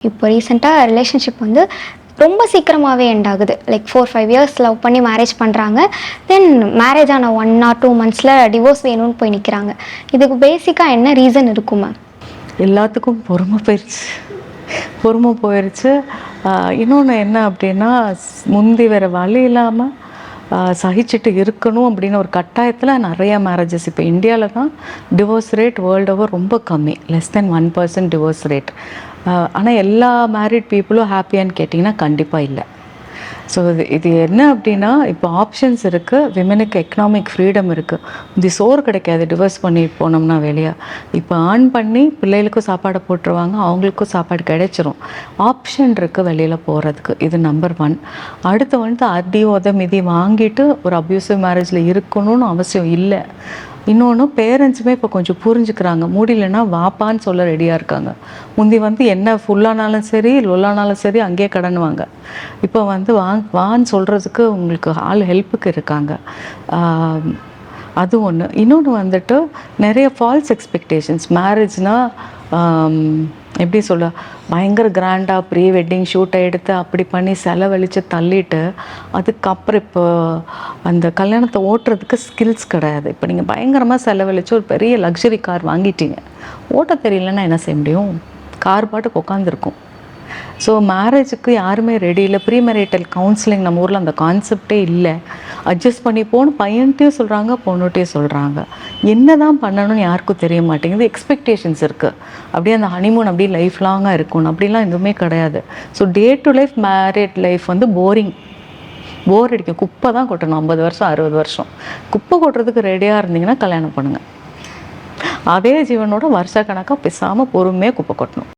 இப்போ ரீசெண்டாக ரிலேஷன்ஷிப் வந்து ரொம்ப சீக்கிரமாகவே எண்ட் ஆகுது. Like four five years love பண்ணி மேரேஜ் பண்ணுறாங்க தென் மேரேஜ் ஆன ஒன் ஆர் டூ மந்த்ஸில் டிவோர்ஸ் வேணும்னு போய் நிற்கிறாங்க இதுக்கு பேசிக்காக என்ன ரீசன் இருக்கும் மேம் எல்லாத்துக்கும் பொறுமை போயிடுச்சு பொறுமை போயிடுச்சு இன்னொன்று என்ன அப்படின்னா முந்தி வேறு வழி இல்லாமல் சகிச்சுட்டு இருக்கணும் அப்படின்னு ஒரு கட்டாயத்தில் நிறைய மேரேஜஸ் இப்போ இந்தியாவில் தான் டிவோர்ஸ் ரேட் வேர்ல்டு ஓவர் ரொம்ப கம்மி. Less than one percent divorce rate ஆனால் எல்லா மேரிட் பீப்புளும் ஹாப்பியான்னு கேட்டிங்கன்னா கண்டிப்பாக இல்லை. ஸோ இது இது என்ன அப்படின்னா இப்போ ஆப்ஷன்ஸ் இருக்குது விமனுக்கு எக்கனாமிக் ஃப்ரீடம் இருக்குது இது சோறு கிடைக்காது டிவர்ஸ் பண்ணி போனோம்னா வெளியே. இப்போ ஆன் பண்ணி பிள்ளைகளுக்கும் சாப்பாடை போட்டுருவாங்க அவங்களுக்கும் சாப்பாடு கிடைச்சிரும். ஆப்ஷன் இருக்குது வெளியில் போகிறதுக்கு இது நம்பர் ஒன் அடுத்து வந்து அடி உத மிதி வாங்கிட்டு ஒரு அப்யூசிவ் மேரேஜில் இருக்கணும்னு அவசியம் இல்லை. இன்னொன்று பேரண்ட்ஸுமே இப்போ கொஞ்சம் புரிஞ்சுக்கிறாங்க. முடியலன்னா வாப்பான்னு சொல்ல ரெடியாக இருக்காங்க. முந்தி வந்து என்ன ஃபுல்லானாலும் சரி லொல்லானாலும் சரி அங்கேயே கடனுவாங்க இப்போ வந்து வா வான்னு சொல்கிறதுக்கு உங்களுக்கு ஆள் ஹெல்ப்புக்கு இருக்காங்க. அது ஒன்று இன்னொன்று வந்துட்டு நிறைய ஃபால்ஸ் எக்ஸ்பெக்டேஷன்ஸ் மேரேஜ்னால் எப்படி சொல்ல பயங்கர கிராண்டாக ப்ரீ வெட்டிங் ஷூட்டை எடுத்து அப்படி பண்ணி செலவழித்து தள்ளிட்டு அதுக்கப்புறம் இப்போ அந்த கல்யாணத்தை ஓட்டுறதுக்கு ஸ்கில்ஸ் கிடையாது. இப்போ நீங்கள் பயங்கரமாக செலவழித்து ஒரு பெரிய லக்ஸரி கார் வாங்கிட்டீங்க. ஓட்ட தெரியலன்னா என்ன செய்ய முடியும்? கார் பாட்டுக்கு உட்காந்துருக்கும் ஸோ மேரேஜுக்கு யாருமே ரெடி இல்லை. ப்ரீ மேரிட்டல் கவுன்சிலிங் நம்ம ஊரில் அந்த கான்செப்டே இல்லை. அட்ஜஸ்ட் பண்ணி போன்னு பையன்ட்டையும் சொல்கிறாங்க பொண்ணுகிட்டையும் சொல்கிறாங்க என்ன தான் பண்ணணும்னு யாருக்கும் தெரிய மாட்டேங்குது. எக்ஸ்பெக்டேஷன்ஸ் இருக்குது அப்படியே அந்த ஹனிமூன் அப்படியே லைஃப் லாங்காக இருக்கணும் அப்படிலாம் எதுவுமே கிடையாது. So day to life married life வந்து போரிங் போர் அடிக்கும். குப்பை தான் கொட்டணும். ஐம்பது வருஷம் அறுபது வருஷம். குப்பை கொட்டுறதுக்கு ரெடியாக இருந்தீங்கன்னா கல்யாணம் பண்ணுங்கள் அதே ஜீவனோட வருஷ கணக்காக பேசாமல் பொறுமையாக குப்பை கொட்டணும்.